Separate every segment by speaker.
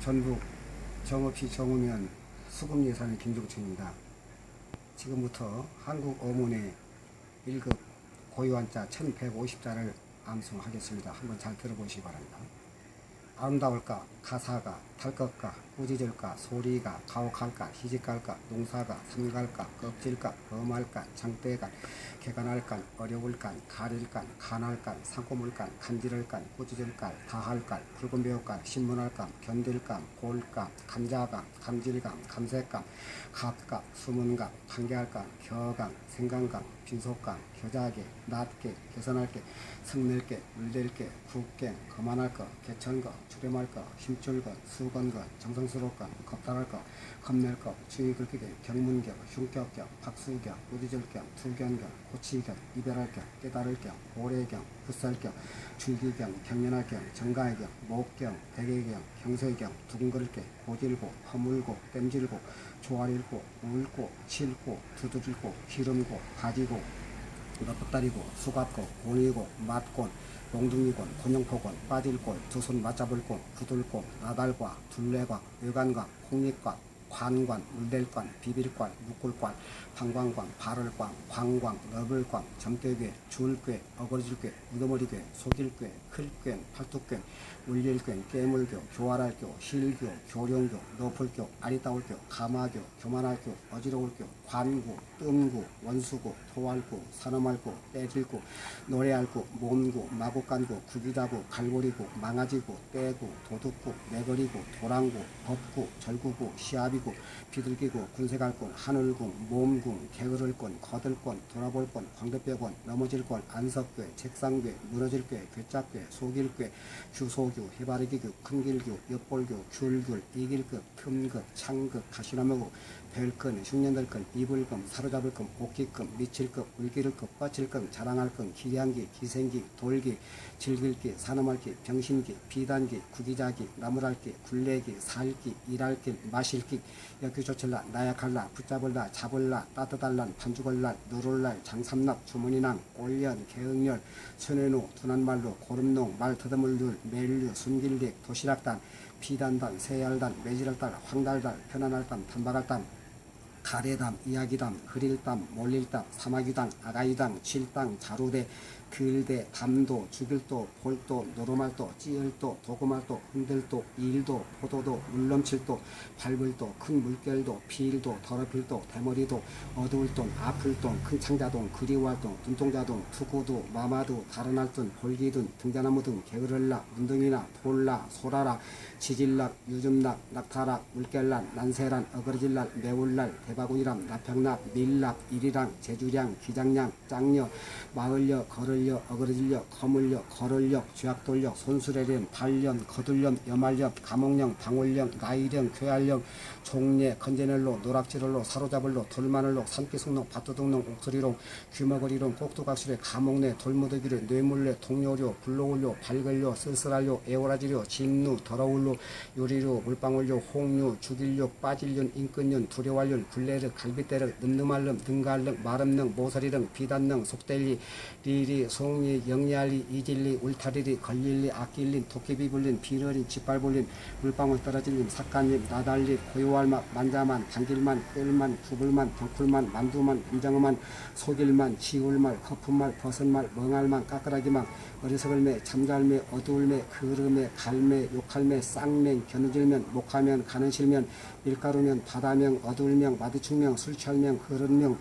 Speaker 1: 전북 정읍시 정읍면 수금 예산의 김종춘입니다. 지금부터 한국 어문의 1급 고유한자 1150자를 암송하겠습니다. 한번 잘 들어보시기 바랍니다. 아름다울까 가사가 달것까 꾸짖을까 소리가 가혹할까 희직할까 농사가 삼갈까 껍질까 범할까 장대가 개간할까 어려울까 가릴까 간할까 상고물까 간지를까 꾸짖을까 다할까 붉은 배울까 신문할까 견딜까 골까 감자가 감질감 감색감 갑감 수문감 관계할까 겨감 생강감 빈속감 겨자게 낮게 개선할게 성낼게 물댈게 굵게 거만할 거 개천거 주렴할 거 힘줄 거 수 건거 정성스러울 거 겁탈할 거 겁낼 거 주의 긁히게 경문경 흉격경 박수경 우디절경 투견경 고치경 이별할경 깨달을경 고래경 풋살경 줄기경 경련할경 정가의경 목경 대개경 경서의경 두근거릴게 고질고 허물고 땜질고 조아릴고 울고 칠고 두드리고 기름고 가지고 넛다리고 수갑고 곤이고 맞곤 롱둥이곤 곤영포곤 빠질골 두손 맞잡을골 부들골 나달과 둘레과 외관과 홍립과 관관, 물댈관, 비빌관, 묶을관, 방광관, 발을관, 광광, 너블관, 점괘괴, 줄괴, 어거질괴, 우두머리괴, 속일괴, 클괴, 팔뚝괴, 물릴괴, 깨물교, 교활할교, 실교, 교령교, 너풀교, 아리따울교, 가마교, 교만할교, 어지러울교, 관구, 뜸구, 원수구, 토할구, 산엄할구, 떼질구, 노래할구, 몸구, 마구간구, 구기다구, 갈고리구, 망아지구, 떼구, 도둑구, 매거리구, 도랑구, 법구, 절구구, 시 합이구, 비둘기구, 군세갈군, 하늘군, 몸군, 게으를군, 거들군, 돌아볼군, 광대뼈군, 넘어질군, 안석괴, 책상괴, 무너질괴, 괴짝괴, 속일괴, 규소규, 해바리기규, 큰길규, 엿볼규, 귤귤, 이길급, 틈급, 창급, 가시나무 구, 별근, 흉년들근, 이불금, 사로잡을금, 옥기금, 미칠금, 물기를금, 뻗칠금, 자랑할금, 기량기, 기생기, 돌기, 즐길기, 산엄할기, 병신기, 비단기, 구기자기, 나무랄기, 굴레기, 살기, 일할기, 마실기, 역규조철라, 나약할라, 붙잡을라, 잡을라, 따뜻할란, 반죽을날, 누를날, 장삼납, 주머니낭, 올연, 개응열, 순회노, 둔한말로, 고름농, 말 더듬을률, 멜류, 순길릭, 도시락단, 비단단, 세알단, 매질할단, 황달단, 편안할단, 단박할단, 가래담, 이야기담, 흐릴담, 몰릴담, 사마귀당, 아가이당, 칠당, 자루대, 글대, 담도, 죽일도, 볼도, 노로말도, 찌을도, 도구말도, 흔들도, 일도, 포도도, 물넘칠도, 밟을도, 큰 물결도, 비일도, 더럽힐도, 대머리도, 어두울돈, 아플돈, 큰 창자돈, 그리워할돈, 눈동자돈, 투구도, 마마도, 다른 할돈, 볼기든, 등자나무 등, 게으를락, 문둥이나, 돌라, 소라라, 지질락, 유즘락, 낙타락, 물결락, 난세란, 어그러질락, 매울날, 대바구니람, 나평락, 밀락, 일이랑, 제주량, 기장량, 짱녀, 마을려, 걸을 려, 어그러질려, 거물려, 걸을려, 쥐약돌려, 손수레련, 발련, 거둘련, 여말령, 감옥령, 방울령, 나이령, 괴알령, 종례, 건제넬로, 노락지를로, 사로잡을로, 돌마늘로, 산기숙농, 밭도둑농, 옥소리롱, 귀머거리롱, 꼭두각실에, 감옥내, 돌무더기래, 뇌물래, 동료료, 불로울료, 발걸료, 쓸쓸할료, 애오라지료, 진루, 더러울로, 요리료, 물방울료, 홍류, 죽일료, 빠질륜, 인근륜, 두려워할륜, 굴레르, 갈비대르, 늠름할름, 등갈릉, 마름능, 모서리릉, 비단능, 속델리, 리리, 송리, 영리할리, 이질리, 울타리리, 걸릴리, 아낄린, 도깨비불린, 비러린, 짓밟을린, 물방울 떨어질린, 삭간림, 나달리, 고요할맛, 만자만, 당길만, 끌만, 구불만, 병풀만, 만두만, 김정어만, 속일만, 지울말, 거품말, 버섯말, 멍할만, 까끄라기만, 어리석을매, 잠잘매, 어두울매, 그름매, 갈매, 욕할매, 쌍맹, 겨누질면, 목하면, 가는 실면, 밀가루면, 바다명, 어두울명, 마두충명, 술취할명, 흐른명,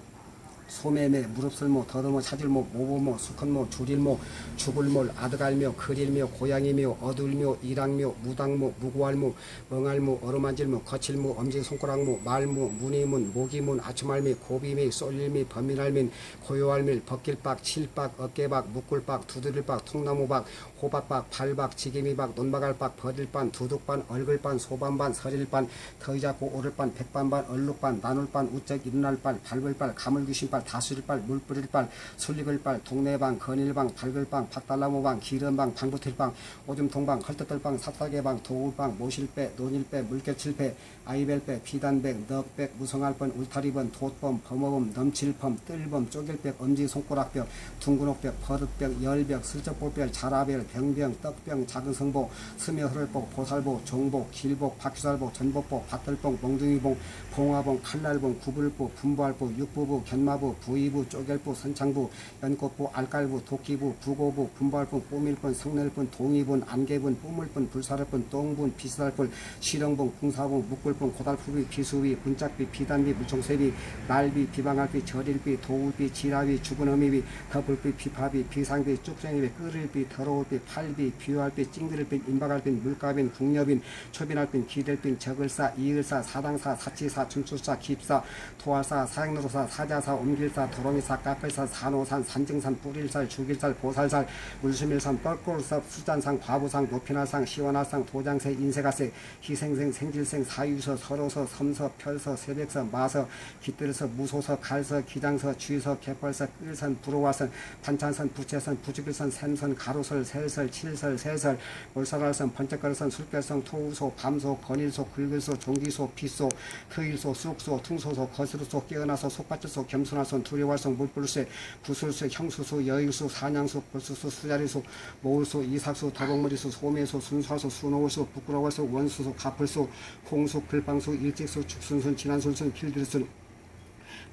Speaker 1: 소매매, 무릎설모, 더듬어, 차질모, 모보모, 수컷모, 줄일모, 죽을몰, 아드갈묘, 그릴묘, 고양이묘, 어둘묘, 이랑묘, 무당모, 무고할모, 멍할모, 어루만질모, 거칠모, 엄지손가락모, 말모, 무늬문, 모기문, 아추말미, 고비미, 쏠릴미, 범민할민, 고요할밀, 벗길박, 칠박, 어깨박, 묶을박, 두드릴박, 통나무박, 호박박, 발박, 지게미박, 논박알박, 버릴반, 두둑반, 얼굴반, 소반반, 서릴반, 더이잡고 오를반, 백반반, 얼룩반, 나눌반, 우쩍 일어날반, 밟을반, 가물귀신반, 빨 다수일 빨 물뿌릴 빨 술리글 빨 동네방 건일방 발글방 박달나무방 기름방 방부틸방 오줌통방 헐떡들방 삽사개방 도울방 모실배 논일배 물결칠배 아이벨배 비단백 넉백 무성알번 울타리번 돛범 범어범 넘칠범 뜰범 쪼길백 엄지 손가락벽 둥근옥벽 버릇벽 열벽 슬쩍볼별 자라별 병병 떡병 작은 성보 스며 흐를복 보살보 종복 길복 박휘살복 전복복 밭들복 멍둥이봉 봉화봉 칼날봉 구불보 분부알보 육부부 견마부 부의부 쪼갤부 선창부 연꽃부 알깔부 도끼부 부고부 분부알분 꼬밀분 성낼분 동이분 안개분 뿌물분 불사르분 똥분 비스달분 시렁분 궁사분 묵불분 고달프비 비수비 분짝비 비단비 물총세비 날비 비방알비 절일비 도울비 지라비 죽은어미비 더블비 비파비 비상비 쭉쟁이비 끓일비 더러울비 팔비 비유알비 찡그릴비 임박알빈 물가빈 국녀빈 초빈알빈 기댈빈 적을사 이을사 사당사 사치사 춤출사 기입사 토할사 사행로사 사자사 옮 길사 도롱이사 깎을사 산호산 산증산 뿌릴살 죽일살 보살살 물수밀산 뻘골사 수잔상 과부상 높이날상 시원할상 도장새 인세가세 희생생 생질생 사유서 설호서 섬서 별서 새백서 마서 깃들서 무소서 갈서 기장서 쥐서 개펄서 끌선 불호화선 반찬선 부채선 부주길선 샘선 가로설 셀설 칠설 세설 몰사갈선 번쩍거려선 술결선 토우소 밤소 건일소 긁을소 종기소 빗소 흐일소 쑥소 퉁소소 거스루소 깨어나서 속받쳐소 겸손 할선 두려워할선 물불세 구술수 형수수 여일수 사냥수 벌수수 수자리수 모울수 이삭수 더벅머리수 소매수 순수화수 순호울수 부끄러워수 원수수 가풀수 공수 글방수 일직수 축순순 진한술순 필들순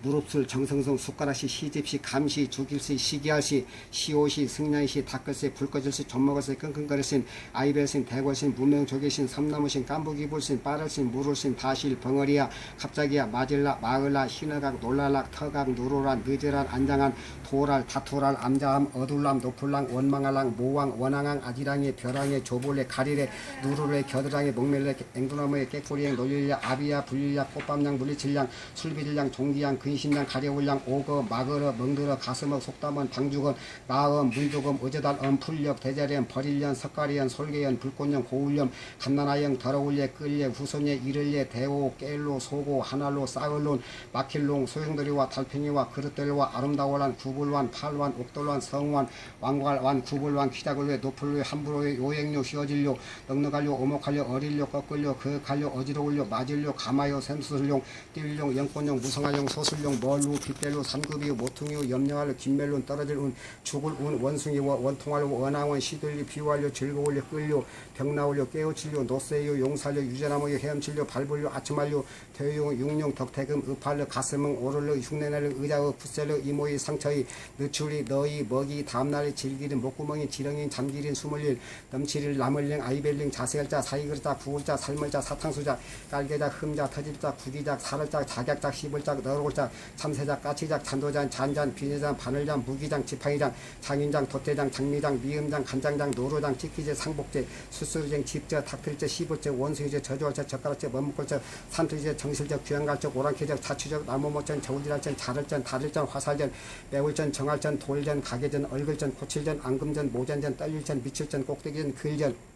Speaker 1: 무릎술 정성성 숟가락시 시집시 감시 죽일시 시기할시 시오시 승냥시 닦을시 불꺼질시 젖먹을시 끙끙거릴신 아이벨신 대궐신 문명조개신 섬나무신 깐부기불신 빠를신 물을신 다실 벙어리야 갑자기야 맞을라 마을라 희너각 놀랄락 터각 누로란 늦으란 안장한 도랄 다토랄 암자함 어둘람 노풀랑 원망할랑 모왕 원앙왕 아지랑이 벼랑에 조볼레 가리레 누르레 겨드랑이 목멜레 앵두나무에 깨꼬리에 놀릴야 아비야 불릴야 꽃밤양 물리칠량 술비질량 종기양 근신양 가려울량 오거 마거러 멍들어 가슴어 속담은 방죽은 나음 물조금 어제달엄 풀력 대자리연 버릴년 석가리연 솔개연 불꽃년 고울염 감나나영 더러울예 끌예 후손예 이를예 대오 깰로 소고 하날로 싸을론 마킬롱 소용돌이와 달팽이와 그릇들과 아름다워란 구불완 팔완 옥돌완 성완 왕괄완 구불완 키다굴레 노플로에 함부로에 요행료 휘어질료 넉넉할료 오목할료 어릴료 꺾을료 그갈료 어지러울료 맞을료 가마요 샘수술용 띨용 영권용 무성할용 소술 용 멀루 빗대로 삼급이요 모퉁이요 염려할료 김멜론 떨어질 운 죽을 운 원숭이와 원통할료 원앙원 시들리 비유할료 즐거울려 끌려 병나올려 깨우칠려 노세요 용살려 유자나무요 헤엄칠려 발불려 아침할려 대용 육룡 덕태금 읍할려 가슴응 오를려 흉내내려 의자의 풋셀려 이모의 상처의 늦출이 너희 먹이 다음날에 질기린 목구멍이 지렁인 잠기린 스물일 넘치릴 나물링 아이벨링 자세일자 사이글자 구글자 살물자 사탕수자 깔개자 흠자 터질자 구기작 살을자 작약작 씹을작 너 울작 참새작 까치작 잔도잔 잔잔 비내잔 바늘잔 무기장 지팡이장 장인장 돛대장 장미장 미음장 간장장 노루장 찍기제 상복제 수수르쟁 집제 탁틀제 시부제 원숭이제 저주할제 젓가락제 머뭇골제 산투제 정실적 귀양갈적 오랑캐적 자취적 나무모전 저울질할전 자를전 다rir전 화살전 매울전 정할전 돌전 가게전 얼글전 고칠전 앙금전 모전전 떨릴전 미칠전 꼭대기전 글전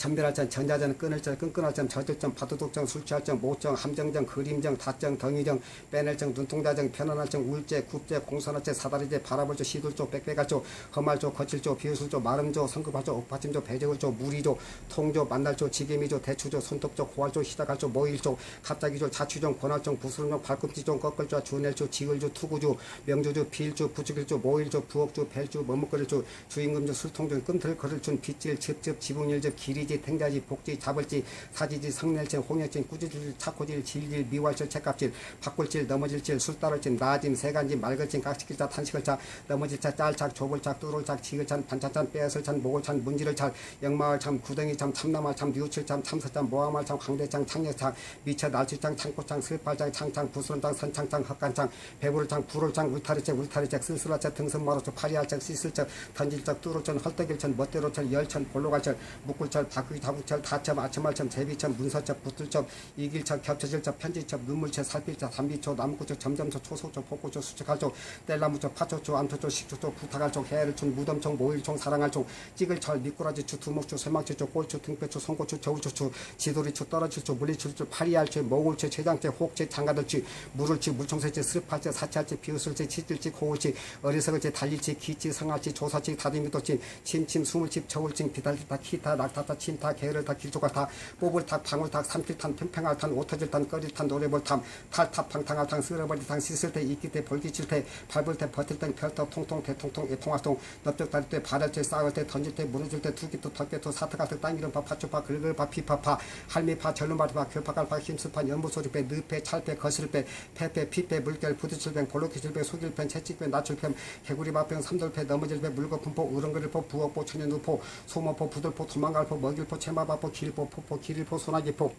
Speaker 1: 천별할전, 전자전, 끊을전, 끈끈할전, 저들전, 바두독전, 술취할전, 모정, 함정정, 그림정, 다정, 덩이정, 빼낼 정, 눈통자정, 편안할 정, 울제, 굽제, 공선할 제, 사다리제, 바라볼 조, 시들조, 빽빽할 조, 험할 조, 거칠 조, 비유술조, 마름 조, 성급할 조, 옥받침 조, 배적을조, 무리 조, 통조, 만날 조, 지게미 조, 대추 조, 손톱 조, 고할 조, 시작할 조, 모일 조, 갑자기 조, 자취종, 권할종, 부술종, 발꿈치종, 꺾을 조, 주낼 조, 지글조, 투구 조, 명조 조, 비일 조, 부추길 조, 모일 조, 부엌 조, 벨 조, 머뭇거릴 조, 주임금 조, 술통조, 끔틀거릴준, 빗질, 즙즙, 지붕일즙, 기 리지, 탱자지, 복지, 잡을지, 사지지, 성낼질, 홍역질, 꾸지질, 차코질, 질질, 미왈질, 책값질, 바꿀질, 넘어질질, 술따를질, 나짐, 세간짐, 말글질, 깍지길자, 탄식을자, 넘어질자, 짤착, 좁을착, 뚜를착, 지글찬, 반찬찬, 빼앗을찬, 목을찬, 문지를찬, 영마을참, 구덩이참, 참나말참, 뉘우칠참, 참사참, 모함알참, 광대창, 창녀창, 미처, 날치창, 창고창, 슬팔장, 창창, 부스런창, 선창창, 헛간창, 배부를창, 불을창, 울타리책, 울타리책, 쓸쓸하책, 등선마루책, 파리할책, 씻을책, 던질책, 뚜를천, 헐떡일천, 멋대로천, 열천, 볼로갈천, 묶을천, 다크기 다국철 다첨 아첨알첨 제비첨 문서첩 붙들첩 이길첩 겹쳐질첩 편지첩 눈물채 살필첩 담비초 나무꽃초 점점초 초소초 폭고초 수척할초 뗄나무초 파초초 암초초 식초초 부탁할초 해열총 무덤총 모일총 사랑할총 찌글철 미꾸라지초 두목초 쇠망초초 꼴초 등배초 송고초 저울초초 지도리초 떨어질초 물리출초 파리알초 몽울초 췌장채 혹채 장가들치 물을치 물총새치 스르팔치 사치할치 비웃을치 치질치 고울치 어리석을치 달릴치 기치 성할치 조사치 다리미도치 침침 수물치 저울치 비달리타 키타 낙타타 침타 게을타 길조가타 뽀불타 방울타 삼킬탄 평평할탄 오터질탄 꺼릴탄 노래볼탐 탈타 팡탕할탄 쓸어버리탄 씻을때 이끼때 볼기칠때 밟을때 버틸때 별도 통통 대통통 애통화통 넓적다릴때 바랄때 싸울때 던질때 무너질때 두기도 덕개도 사트가득 땅기름파 파초파 긁을파 피파파 할미파 절름바리파 교파갈파 힘스파 연무소리배 늪배 찰배 거슬배 패배 피배 물결 부딪힐배 볼로키질배 속일배 채찍배 낮출배 개구리마병 삼돌배 넘어질배 물거품포 으렁거릴포 부엌포 천연우포 소모포 부들포 도망갈포 먹일포 채마바포 길포 포포 길일포 소나기포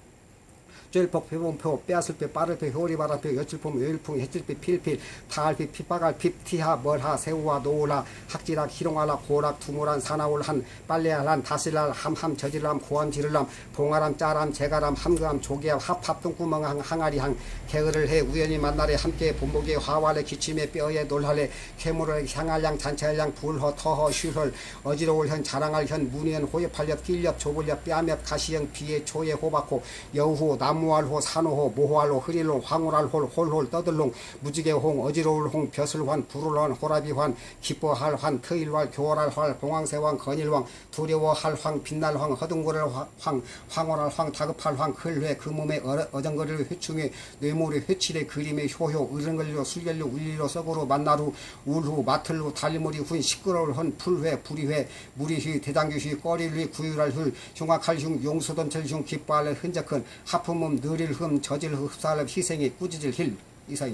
Speaker 1: 쫄폭 배봉표 빼앗을배 빠를배 효리바라배 여칠폼 외일풍 해질배 필필 타알배 핏바갈 핍티하 멀하 새우와 노우라 학지락 희롱알라 고락 두모란 사나울한 빨래알한 다슬랄 함함 저질람 고함 지를람 봉아람 짜람 재가람 함그함 조개함 합합 똥구멍 항아리항 개그를 해 우연히 만나래 함께 본보기에 화활에 기침에 뼈에 놀할래 캐물을 향할양 잔치할양 불허 터허 슈헐 어지러울 현 자랑할 현 문현 호엽할렵 낄렵 조불렵 뺨엽 가시형 비에 초에 호박호 여우호 나무 알호 산호호 모호알호 흐릴호 황홀알홀 홀홀 떠들롱 무지개홍 어지러울 홍 벼슬환 불울환 호라비환 기뻐할 환 트일활 교활할 활 봉황새왕 건일왕 두려워할 황 빛날 황 허둥거릴 황 황홀할 황 다급할 황 클회 그 몸에 어- 어정거릴 회충에 뇌물의 회칠의 그림의 효효 으른걸리로 술결로 울리로 썩으로 만나루 울후 마틀루 달리머리 훈 시끄러울 헌 풀회 불이회 무리휘 대장교휘 꺼리휘 구유랄 훌 흉악할 흉 용수던철 흉 기뻐할 흔적흔 하품음 느릴 흠 저질 흡사할 희생의 꾸짖을 힐 이사입니다.